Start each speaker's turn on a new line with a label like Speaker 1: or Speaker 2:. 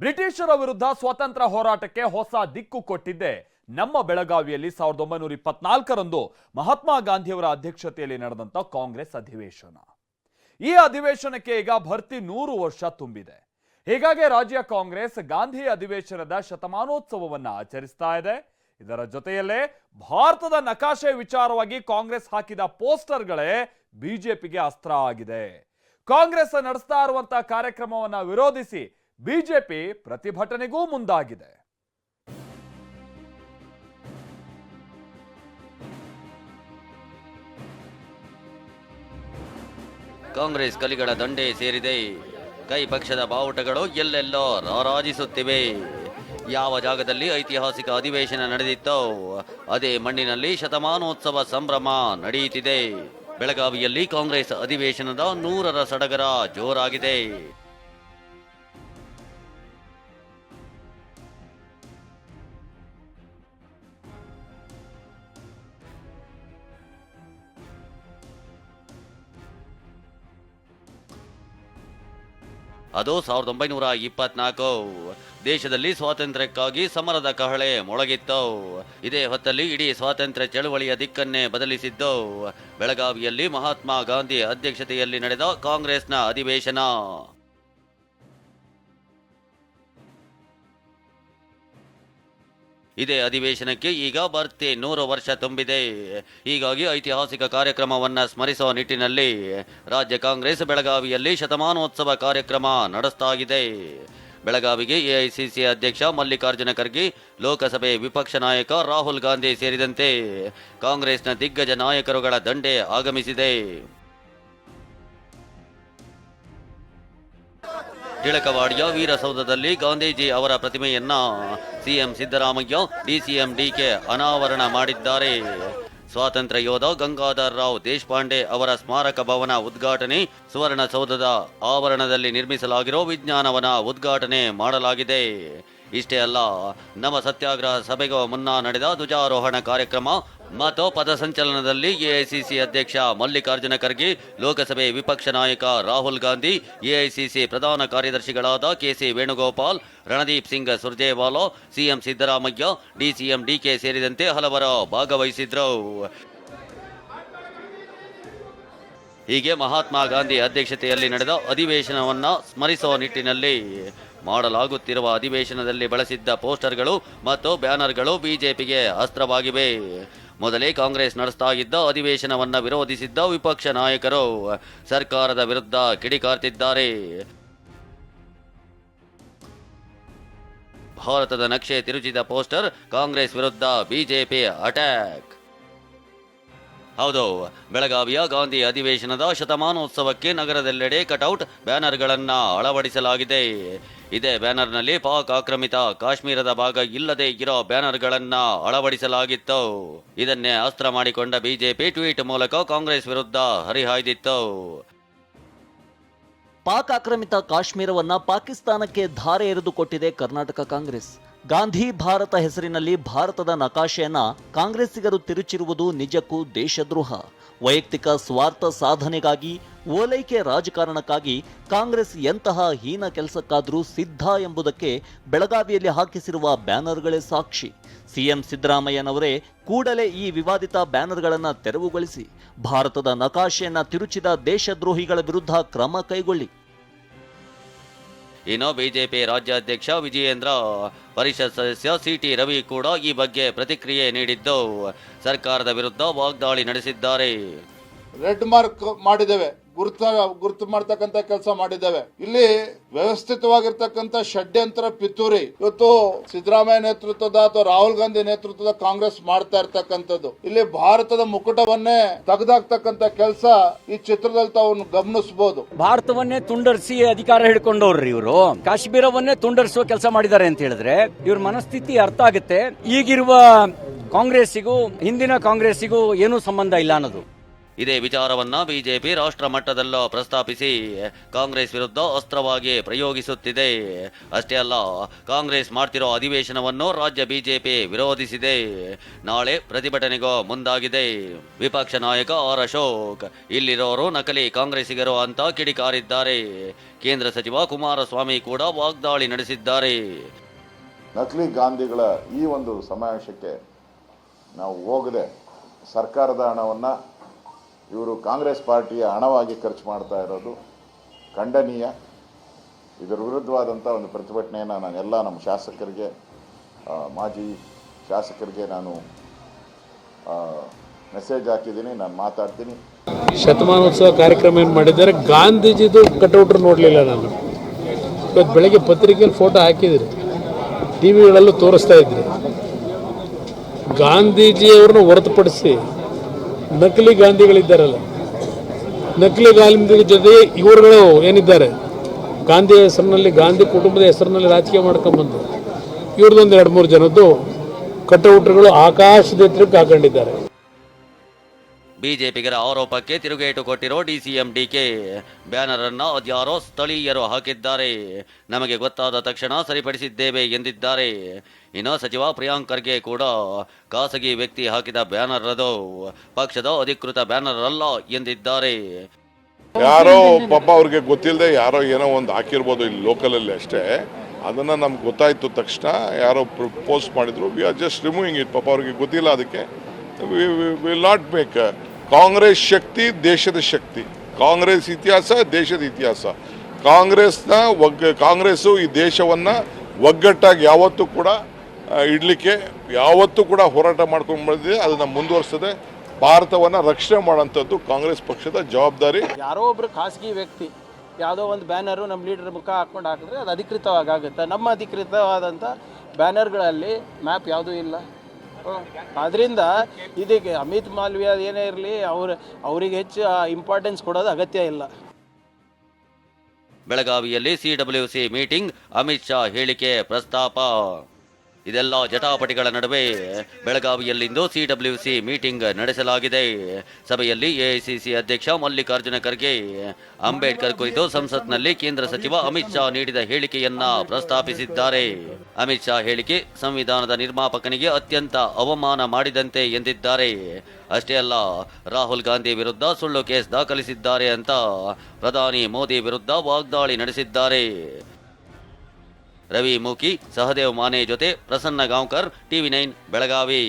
Speaker 1: ಬ್ರಿಟಿಷರ ವಿರುದ್ಧ ಸ್ವಾತಂತ್ರ್ಯ ಹೋರಾಟಕ್ಕೆ ಹೊಸ ದಿಕ್ಕು ಕೊಟ್ಟಿದ್ದೆ. ನಮ್ಮ ಬೆಳಗಾವಿಯಲ್ಲಿ ಸಾವಿರದ ಒಂಬೈನೂರ ಇಪ್ಪತ್ನಾಲ್ಕರಂದು ಮಹಾತ್ಮ ಗಾಂಧಿಯವರ ಅಧ್ಯಕ್ಷತೆಯಲ್ಲಿ ನಡೆದಂತ ಕಾಂಗ್ರೆಸ್ ಅಧಿವೇಶನ. ಈ ಅಧಿವೇಶನಕ್ಕೆ ಈಗ ಭರ್ತಿ ನೂರು ವರ್ಷ ತುಂಬಿದೆ. ಹೀಗಾಗಿ ರಾಜ್ಯ ಕಾಂಗ್ರೆಸ್ ಗಾಂಧಿ ಅಧಿವೇಶನದ ಶತಮಾನೋತ್ಸವವನ್ನ ಆಚರಿಸ್ತಾ ಇದೆ. ಇದರ ಜೊತೆಯಲ್ಲೇ ಭಾರತದ ನಕಾಶೆ ವಿಚಾರವಾಗಿ ಕಾಂಗ್ರೆಸ್ ಹಾಕಿದ ಪೋಸ್ಟರ್ಗಳೇ ಬಿಜೆಪಿಗೆ ಅಸ್ತ್ರ ಆಗಿದೆ. ಕಾಂಗ್ರೆಸ್ ನಡೆಸ್ತಾ ಇರುವಂತಹ ಕಾರ್ಯಕ್ರಮವನ್ನ ವಿರೋಧಿಸಿ ಬಿಜೆಪಿ ಪ್ರತಿಭಟನೆಗೂ ಮುಂದಾಗಿದೆ.
Speaker 2: ಕಾಂಗ್ರೆಸ್ ಕಲಿಗಳ ದಂಡೆ ಸೇರಿದೆ. ಕೈ ಪಕ್ಷದ ಬಾವುಟಗಳು ಎಲ್ಲೆಲ್ಲೋ ರಾರಾಜಿಸುತ್ತಿವೆ. ಯಾವ ಜಾಗದಲ್ಲಿ ಐತಿಹಾಸಿಕ ಅಧಿವೇಶನ ನಡೆದಿತ್ತೋ ಅದೇ ಮಣ್ಣಿನಲ್ಲಿ ಶತಮಾನೋತ್ಸವ ಸಂಭ್ರಮ ನಡೆಯುತ್ತಿದೆ. ಬೆಳಗಾವಿಯಲ್ಲಿ ಕಾಂಗ್ರೆಸ್ ಅಧಿವೇಶನದ ನೂರರ ಸಡಗರ ಜೋರಾಗಿದೆ. ಅದು ಸಾವಿರದ ಒಂಬೈನೂರ ಇಪ್ಪತ್ನಾಲ್ಕು. ದೇಶದಲ್ಲಿ ಸ್ವಾತಂತ್ರ್ಯಕ್ಕಾಗಿ ಸಮರದ ಕಹಳೆ ಮೊಳಗಿತ್ತು. ಇದೇ ಹೊತ್ತಲ್ಲಿ ಇಡೀ ಸ್ವಾತಂತ್ರ್ಯ ಚಳವಳಿಯ ದಿಕ್ಕನ್ನೇ ಬದಲಿಸಿದ್ದು ಬೆಳಗಾವಿಯಲ್ಲಿ ಮಹಾತ್ಮ ಗಾಂಧಿ ಅಧ್ಯಕ್ಷತೆಯಲ್ಲಿ ನಡೆದ ಕಾಂಗ್ರೆಸ್ನ ಅಧಿವೇಶನ. ಇದೇ ಅಧಿವೇಶನಕ್ಕೆ ಈಗ ಬರ್ತಿ ನೂರು ವರ್ಷ ತುಂಬಿದೆ. ಹೀಗಾಗಿ ಐತಿಹಾಸಿಕ ಕಾರ್ಯಕ್ರಮವನ್ನ ಸ್ಮರಿಸುವ ನಿಟ್ಟಿನಲ್ಲಿ ರಾಜ್ಯ ಕಾಂಗ್ರೆಸ್ ಬೆಳಗಾವಿಯಲ್ಲಿ ಶತಮಾನೋತ್ಸವ ಕಾರ್ಯಕ್ರಮ ನಡೆಸ್ತಾ ಇದೆ ಬೆಳಗಾವಿಗೆ ಎಐಸಿಸಿ ಅಧ್ಯಕ್ಷ ಮಲ್ಲಿಕಾರ್ಜುನ ಖರ್ಗೆ, ಲೋಕಸಭೆ ವಿಪಕ್ಷ ನಾಯಕ ರಾಹುಲ್ ಗಾಂಧಿ ಸೇರಿದಂತೆ ಕಾಂಗ್ರೆಸ್ನ ದಿಗ್ಗಜ ನಾಯಕರುಗಳ ದಂಡೆ ಆಗಮಿಸಿದೆ. ಟಿಳಕವಾಡಿಯ ವೀರಸೌಧದಲ್ಲಿ ಗಾಂಧೀಜಿ ಅವರ ಪ್ರತಿಮೆಯನ್ನು ಸಿಎಂ ಸಿದ್ದರಾಮಯ್ಯ, ಡಿಸಿಎಂ ಡಿಕೆ ಅನಾವರಣ ಮಾಡಿದ್ದಾರೆ. ಸ್ವಾತಂತ್ರ್ಯ ಯೋಧ ಗಂಗಾಧರ್ ರಾವ್ ದೇಶಪಾಂಡೆ ಅವರ ಸ್ಮಾರಕ ಭವನ ಉದ್ಘಾಟನೆ, ಸುವರ್ಣಸೌಧದ ಆವರಣದಲ್ಲಿ ನಿರ್ಮಿಸಲಾಗಿರೋ ವಿಜ್ಞಾನವನ ಉದ್ಘಾಟನೆ ಮಾಡಲಾಗಿದೆ. ಇಷ್ಟೇ ಅಲ್ಲ, ನಮ್ಮ ಸತ್ಯಾಗ್ರಹ ಸಭೆಗೂ ಮುನ್ನ ನಡೆದ ಧ್ವಜಾರೋಹಣ ಕಾರ್ಯಕ್ರಮ ಮತ್ತು ಪಥಸಂಚಲನದಲ್ಲಿ ಎಐಸಿಸಿ ಅಧ್ಯಕ್ಷ ಮಲ್ಲಿಕಾರ್ಜುನ ಖರ್ಗೆ, ಲೋಕಸಭೆ ವಿಪಕ್ಷ ನಾಯಕ ರಾಹುಲ್ ಗಾಂಧಿ ಎಐಸಿಸಿ ಪ್ರಧಾನ ಕಾರ್ಯದರ್ಶಿಗಳಾದ KC Venugopal, Randeep Singh Surjewala CM Siddaramaiah DCM DK ಸೇರಿದಂತೆ ಹಲವರು ಭಾಗವಹಿಸಿದ್ರು ಹೀಗೆ ಮಹಾತ್ಮ ಗಾಂಧಿ ಅಧ್ಯಕ್ಷತೆಯಲ್ಲಿ ನಡೆದ ಅಧಿವೇಶನವನ್ನು ಸ್ಮರಿಸುವ ನಿಟ್ಟಿನಲ್ಲಿ ಮಾಡಲಾಗುತ್ತಿರುವ ಅಧಿವೇಶನದಲ್ಲಿ ಬಳಸಿದ್ದ ಪೋಸ್ಟರ್ಗಳು ಮತ್ತು ಬ್ಯಾನರ್ಗಳು ಬಿಜೆಪಿಗೆ ಅಸ್ತ್ರವಾಗಿವೆ. ಮೊದಲೇ ಕಾಂಗ್ರೆಸ್ ನಡೆಸ್ತಾ ಇದ್ದ ಅಧಿವೇಶನವನ್ನು ವಿರೋಧಿಸಿದ್ದ ವಿಪಕ್ಷ ನಾಯಕರು ಸರ್ಕಾರದ ವಿರುದ್ಧ ಕಿಡಿಕಾರ್ತಿದ್ದಾರೆ. ಭಾರತದ ನಕ್ಷೆ ತಿರುಚಿದ ಪೋಸ್ಟರ್, ಕಾಂಗ್ರೆಸ್ ವಿರುದ್ಧ ಬಿಜೆಪಿ ಅಟ್ಯಾಕ್. ಹೌದು, ಬೆಳಗಾವಿಯ ಗಾಂಧಿ ಅಧಿವೇಶನದ ಶತಮಾನೋತ್ಸವಕ್ಕೆ ನಗರದೆಲ್ಲೆಡೆ ಕಟೌಟ್ ಬ್ಯಾನರ್ಗಳನ್ನ ಅಳವಡಿಸಲಾಗಿದೆ. ಇದೇ ಬ್ಯಾನರ್ನಲ್ಲಿ ಪಾಕ್ ಆಕ್ರಮಿತ ಕಾಶ್ಮೀರದ ಭಾಗ ಇಲ್ಲದೆ ಇರೋ ಬ್ಯಾನರ್ಗಳನ್ನ ಅಳವಡಿಸಲಾಗಿತ್ತು. ಇದನ್ನೇ ಅಸ್ತ್ರ ಮಾಡಿಕೊಂಡ ಬಿಜೆಪಿ ಟ್ವೀಟ್ ಮೂಲಕ ಕಾಂಗ್ರೆಸ್ ವಿರುದ್ಧ ಹರಿಹಾಯ್ದಿತ್ತು.
Speaker 3: ಪಾಕ್ ಆಕ್ರಮಿತ ಕಾಶ್ಮೀರವನ್ನು ಪಾಕಿಸ್ತಾನಕ್ಕೆ ಧಾರೆ ಎರೆದುಕೊಟ್ಟಿದೆ ಕರ್ನಾಟಕ ಕಾಂಗ್ರೆಸ್. ಗಾಂಧಿ ಭಾರತ ಹೆಸರಿನಲ್ಲಿ ಭಾರತದ ನಕಾಶೆಯನ್ನ ಕಾಂಗ್ರೆಸ್ಸಿಗರು ತಿರುಚಿರುವುದು ನಿಜಕ್ಕೂ ದೇಶದ್ರೋಹ. ವೈಯಕ್ತಿಕ ಸ್ವಾರ್ಥ ಸಾಧನೆಗಾಗಿ, ಓಲೈಕೆ ರಾಜಕಾರಣಕ್ಕಾಗಿ ಕಾಂಗ್ರೆಸ್ ಎಂತಹ ಹೀನ ಕೆಲಸಕ್ಕಾದರೂ ಸಿದ್ಧ ಎಂಬುದಕ್ಕೆ ಬೆಳಗಾವಿಯಲ್ಲಿ ಹಾಕಿಸಿರುವ ಬ್ಯಾನರ್ಗಳೇ ಸಾಕ್ಷಿ. ಸಿಎಂ ಸಿದ್ದರಾಮಯ್ಯನವರೇ ಕೂಡಲೇ ಈ ವಿವಾದಿತ ಬ್ಯಾನರ್ಗಳನ್ನು ತೆರವುಗೊಳಿಸಿ. ಭಾರತದ ನಕಾಶೆಯನ್ನ ತಿರುಚಿದ ದೇಶದ್ರೋಹಿಗಳ ವಿರುದ್ಧ ಕ್ರಮ ಕೈಗೊಳ್ಳಿ.
Speaker 2: ಇನ್ನು ಬಿಜೆಪಿ ರಾಜ್ಯಾಧ್ಯಕ್ಷ ವಿಜಯೇಂದ್ರ ಪರಿಷತ್ ಸದಸ್ಯ ಸಿಟಿ ರವಿ ಕೂಡ ಈ ಬಗ್ಗೆ ಪ್ರತಿಕ್ರಿಯೆ ನೀಡಿದ್ದು ಸರ್ಕಾರದ ವಿರುದ್ಧ ವಾಗ್ದಾಳಿ ನಡೆಸಿದ್ದಾರೆ.
Speaker 4: ರೆಡ್ ಮಾರ್ಕ್ ಮಾಡಿದ್ದೇವೆ. ಗುರುತ ಗುರುತು ಮಾಡ್ತಕ್ಕಂತ ಕೆಲಸ ಮಾಡಿದ್ದೇವೆ. ಇಲ್ಲಿ ವ್ಯವಸ್ಥಿತವಾಗಿರ್ತಕ್ಕಂಥ ಷಡ್ಯಂತ್ರ ಪಿತೂರಿ ಇವತ್ತು ಸಿದ್ದರಾಮಯ್ಯ ನೇತೃತ್ವದ ಅಥವಾ ರಾಹುಲ್ ಗಾಂಧಿ ನೇತೃತ್ವದ ಕಾಂಗ್ರೆಸ್ ಮಾಡ್ತಾ ಇರ್ತಕ್ಕಂಥದ್ದು. ಇಲ್ಲಿ ಭಾರತದ ಮುಕುಟವನ್ನೇ ತೆಗೆದಾಕ್ತಕ್ಕಂತ ಕೆಲಸ ಈ ಚಿತ್ರದಲ್ಲಿ ತಾವು ಗಮನಿಸಬಹುದು
Speaker 5: ಭಾರತವನ್ನೇ ತುಂಡರಿಸಿ ಅಧಿಕಾರ ಹಿಡ್ಕೊಂಡವ್ರಿ ಇವರು. ಕಾಶ್ಮೀರವನ್ನೇ ತುಂಡರಿಸುವ ಕೆಲಸ ಮಾಡಿದ್ದಾರೆ ಅಂತ ಹೇಳಿದ್ರೆ ಇವ್ರ ಮನಸ್ಥಿತಿ ಅರ್ಥ ಆಗುತ್ತೆ. ಈಗಿರುವ ಕಾಂಗ್ರೆಸ್ಸಿಗೂ, ಹಿಂದಿನ ಕಾಂಗ್ರೆಸ್ಸಿಗೂ ಏನೂ ಸಂಬಂಧ ಇಲ್ಲ ಅನ್ನೋದು.
Speaker 2: ಇದೇ ವಿಚಾರವನ್ನ ಬಿಜೆಪಿ ರಾಷ್ಟ್ರ ಮಟ್ಟದಲ್ಲೂ ಪ್ರಸ್ತಾಪಿಸಿ ಕಾಂಗ್ರೆಸ್ ವಿರುದ್ಧ ಅಸ್ತ್ರವಾಗಿ ಪ್ರಯೋಗಿಸುತ್ತಿದೆ. ಅಷ್ಟೇ ಅಲ್ಲ, ಕಾಂಗ್ರೆಸ್ ಮಾಡ್ತಿರೋ ಅಧಿವೇಶನವನ್ನು ರಾಜ್ಯ ಬಿಜೆಪಿ ವಿರೋಧಿಸಿದೆ. ನಾಳೆ ಪ್ರತಿಭಟನೆಗೂ ಮುಂದಾಗಿದೆ. ವಿಪಕ್ಷ ನಾಯಕ ಆರ್ ಅಶೋಕ್, ಇಲ್ಲಿರೋರು ನಕಲಿ ಕಾಂಗ್ರೆಸ್ಸಿಗರು ಅಂತ ಕಿಡಿಕಾರಿದ್ದಾರೆ. ಕೇಂದ್ರ ಸಚಿವ ಕುಮಾರಸ್ವಾಮಿ ಕೂಡ ವಾಗ್ದಾಳಿ ನಡೆಸಿದ್ದಾರೆ.
Speaker 6: ನಕಲಿ ಗಾಂಧಿಗಳ ಈ ಒಂದು ಸಮಾವೇಶಕ್ಕೆ ನಾವು ಹೋಗದೆ ಸರ್ಕಾರದ ಹಣವನ್ನು ಇವರು ಕಾಂಗ್ರೆಸ್ ಪಾರ್ಟಿಯ ಹಣವಾಗಿ ಖರ್ಚು ಮಾಡ್ತಾ ಇರೋದು ಖಂಡನೀಯ. ಇದರ ವಿರುದ್ಧವಾದಂಥ ಒಂದು ಪ್ರತಿಭಟನೆಯನ್ನು ನಾನು ಎಲ್ಲ ನಮ್ಮ ಶಾಸಕರಿಗೆ ಮಾಜಿ ಶಾಸಕರಿಗೆ ನಾನು ಮೆಸೇಜ್ ಹಾಕಿದ್ದೀನಿ, ನಾನು ಮಾತಾಡ್ತೀನಿ.
Speaker 7: ಶತಮಾನೋತ್ಸವ ಕಾರ್ಯಕ್ರಮ ಏನು ಮಾಡಿದ್ದಾರೆ? ಗಾಂಧೀಜಿದು ಕಟೌಟ್ರು ನೋಡಲಿಲ್ಲ ನಾನು. ಇವತ್ತು ಬೆಳಗ್ಗೆ ಪತ್ರಿಕೆಯಲ್ಲಿ ಫೋಟೋ ಹಾಕಿದ್ರಿ. ಟಿ ವಿಗಳಲ್ಲೂ ತೋರಿಸ್ತಾ ಇದ್ರಿ. ಗಾಂಧೀಜಿಯವ್ರನ್ನ ಹೊರತುಪಡಿಸಿ ನಕಲಿ ಗಾಂಧಿಗಳಿದ್ದಾರಲ್ಲ. ನಕಲಿ ಗಾಂಧಿ ಜೊತೆ ಇವರುಗಳು ಏನಿದ್ದಾರೆ? ಗಾಂಧಿ ಹೆಸರಿನಲ್ಲಿ, ಗಾಂಧಿ ಕುಟುಂಬದ ಹೆಸರಿನಲ್ಲಿ ರಾಜಕೀಯ ಮಾಡ್ಕೊಂಬಂದು ಇವ್ರದ್ದೊಂದು ಎರಡು ಮೂರು ಜನದ್ದು ಕಟೌಟ್ರುಗಳು ಆಕಾಶದ ಎತ್ತರಕ್ಕೆ ಹಾಕೊಂಡಿದ್ದಾರೆ.
Speaker 2: ಬಿಜೆಪಿಗರ ಆರೋಪಕ್ಕೆ ತಿರುಗೇಟು ಕೊಟ್ಟಿರೋ ಡಿಸಿಎಂ ಡಿಕೆ ಬ್ಯಾನರ್ ಅನ್ನು ಅದ್ಯಾರೋ ಸ್ಥಳೀಯರು ಹಾಕಿದ್ದಾರೆ. ನಮಗೆ ಗೊತ್ತಾದ ತಕ್ಷಣ ಸರಿಪಡಿಸಿದ್ದೇವೆ ಎಂದಿದ್ದಾರೆ. ಇನ್ನು ಸಚಿವ ಪ್ರಿಯಾಂಕ್ ಖರ್ಗೆ ಕೂಡ ಖಾಸಗಿ ವ್ಯಕ್ತಿ ಹಾಕಿದ ಬ್ಯಾನರ್ ಅದು ಪಕ್ಷದ ಅಧಿಕೃತ ಬ್ಯಾನರ್ ಅಲ್ಲ ಎಂದಿದ್ದಾರೆ.
Speaker 8: ಯಾರೋ ಪಾಪ ಅವ್ರಿಗೆ ಗೊತ್ತಿಲ್ಲದೆ ಯಾರೋ ಏನೋ ಒಂದು ಹಾಕಿರ್ಬೋದು ಇಲ್ಲಿ ಲೋಕಲಲ್ಲಿ ಅಷ್ಟೇ. ಅದನ್ನು ನಮ್ಗೆ ಗೊತ್ತಾಯ್ತು ತಕ್ಷಣ ಯಾರೋ ಪೋಸ್ಟ್ ಮಾಡಿದ್ರು. We are just removing it ಪಾಪ ಅವ್ರಿಗೆ ಗೊತ್ತಿಲ್ಲ ಅದಕ್ಕೆ. ವಿಲ್ ನಾಟ್ ಮೇಕ್ ಕಾಂಗ್ರೆಸ್ ಶಕ್ತಿ ದೇಶದ ಶಕ್ತಿ. ಕಾಂಗ್ರೆಸ್ ಇತಿಹಾಸ ದೇಶದ ಇತಿಹಾಸ. ಕಾಂಗ್ರೆಸ್ನ ಒಗ್ಗ, ಕಾಂಗ್ರೆಸ್ಸು ಈ ದೇಶವನ್ನು ಒಗ್ಗಟ್ಟಾಗಿ ಯಾವತ್ತೂ ಕೂಡ ಇಡ್ಲಿಕ್ಕೆ ಯಾವತ್ತೂ ಕೂಡ ಹೋರಾಟ ಮಾಡ್ಕೊಂಡು ಬಂದಿದೆ. ಅದನ್ನು ಮುಂದುವರಿಸದೆ ಭಾರತವನ್ನು ರಕ್ಷಣೆ ಮಾಡೋಂಥದ್ದು ಕಾಂಗ್ರೆಸ್ ಪಕ್ಷದ ಜವಾಬ್ದಾರಿ.
Speaker 9: ಯಾರೋ ಒಬ್ರು ಖಾಸಗಿ ವ್ಯಕ್ತಿ ಯಾವುದೋ ಒಂದು ಬ್ಯಾನರು ನಮ್ಮ ಲೀಡರ್ ಮುಖ ಹಾಕ್ಕೊಂಡು ಹಾಕಿದ್ರೆ ಅದು ಅಧಿಕೃತವಾಗಿ ಆಗುತ್ತೆ ನಮ್ಮ ಅಧಿಕೃತವಾದಂಥ ಬ್ಯಾನರ್ಗಳಲ್ಲಿ ಮ್ಯಾಪ್ ಯಾವುದೂ ಇಲ್ಲ. ಆದ್ದರಿಂದ ಇದಕ್ಕೆ ಅಮಿತ್ ಮಾಲ್ವಿಯ ಏನೇ ಇರಲಿ ಅವ್ರ ಅವರಿಗೆ ಹೆಚ್ಚು ಇಂಪಾರ್ಟೆನ್ಸ್ ಕೊಡೋದು ಅಗತ್ಯ ಇಲ್ಲ.
Speaker 2: ಬೆಳಗಾವಿಯಲ್ಲಿ ಸಿಡಬ್ಲ್ಯೂಸಿ ಮೀಟಿಂಗ್ ಅಮಿತ್ ಶಾ ಹೇಳಿಕೆ ಪ್ರಸ್ತಾಪ. ಇದೆಲ್ಲ ಜಟಾಪಟಿಗಳ ನಡುವೆ ಬೆಳಗಾವಿಯಲ್ಲಿಂದು ಸಿಡಬ್ಲ್ಯೂಸಿ ಮೀಟಿಂಗ್ ನಡೆಸಲಾಗಿದೆ. ಸಭೆಯಲ್ಲಿ ಎಐಸಿಸಿ ಅಧ್ಯಕ್ಷ ಮಲ್ಲಿಕಾರ್ಜುನ ಖರ್ಗೆ, ಅಂಬೇಡ್ಕರ್ ಕುರಿತು ಸಂಸತ್ನಲ್ಲಿ ಕೇಂದ್ರ ಸಚಿವ ಅಮಿತ್ ಶಾ ನೀಡಿದ ಹೇಳಿಕೆಯನ್ನ ಪ್ರಸ್ತಾಪಿಸಿದ್ದಾರೆ. ಅಮಿತ್ ಶಾ ಹೇಳಿಕೆ ಸಂವಿಧಾನದ ನಿರ್ಮಾಪಕನಿಗೆ ಅತ್ಯಂತ ಅವಮಾನ ಮಾಡಿದಂತೆ ಎಂದಿದ್ದಾರೆ. ಅಷ್ಟೇ ಅಲ್ಲ, ರಾಹುಲ್ ಗಾಂಧಿ ವಿರುದ್ಧ ಸುಳ್ಳು ಕೇಸ್ ದಾಖಲಿಸಿದ್ದಾರೆ ಅಂತ ಪ್ರಧಾನಿ ಮೋದಿ ವಿರುದ್ಧ ವಾಗ್ದಾಳಿ ನಡೆಸಿದ್ದಾರೆ. ರವಿ ಮೂಕಿ ಸಹದೇವ್ ಮಾನೆ ಜೊತೆ ಪ್ರಸನ್ನ ಗಾಂವ್ಕರ್ ಟಿವಿ ನೈನ್ ಬೆಳಗಾವಿ.